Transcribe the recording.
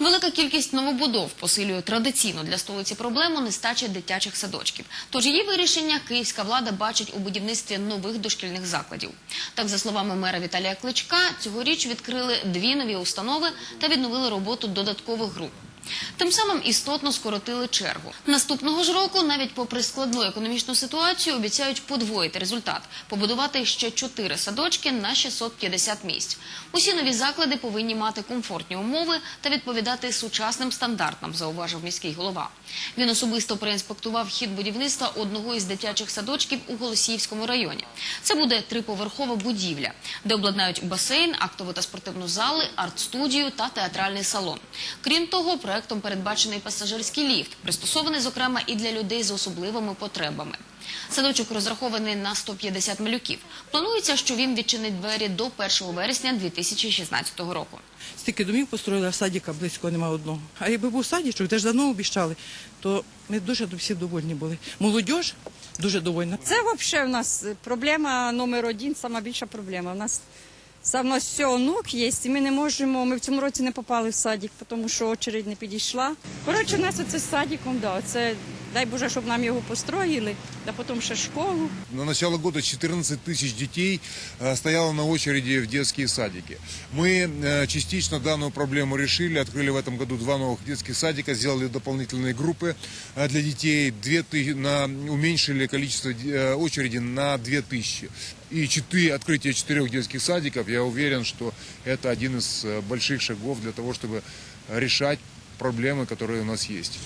Велика кількість новобудов посилює традиційну для столиці проблему нестачі дитячих садочків. Тож її вирішення київська влада бачить у будівництві нових дошкільних закладів. Так, за словами мера Віталія Кличка, цьогоріч відкрили дві нові установи та відновили роботу додаткових груп. Тим самим істотно скоротили чергу. Наступного ж року, навіть попри складну економічну ситуацію, обіцяють подвоїти результат побудувати ще чотири садочки на 650 місць. Усі нові заклади повинні мати комфортні умови та відповідати сучасним стандартам, зауважив міський голова. Він особисто проінспектував хід будівництва одного із дитячих садочків у Голосіївському районі. Це буде триповерхова будівля, де обладнають басейн, актову та спортивну зали, арт-студію та театральний салон. Крім того, проектом передбачений пасажирський ліфт, пристосований зокрема і для людей з особливими потребами. Садочок розрахований на 150 малюків. Планується, що він відчинить двері до 1 вересня 2016 року. Стільки домів построїли, а садика близько нема одного. А якби був садічок, де ж давно обіщали, то ми дуже всі довольні були. Молодь дуже довольна. Це взагалі в нас проблема номер один, сама більша проблема. У нас саме все онук є, і ми не можемо. Ми в цьому році не попали в садик, тому що очередь не підійшла. Коротше, у нас оце з садиком, да, це дай Боже, щоб нам його построїли, а потім ще школу. На начало года 14 тысяч детей э, стояло на очереди в детские садики. Мы э, частично данную проблему решили, открыли в этом году два новых детских садика, сделали дополнительные группы э, для детей, две ты- на, уменьшили количество очереди на 2000. И четыре, открытие четырех детских садиков, я уверен, что это один из больших шагов для того, чтобы решать проблемы, которые у нас есть.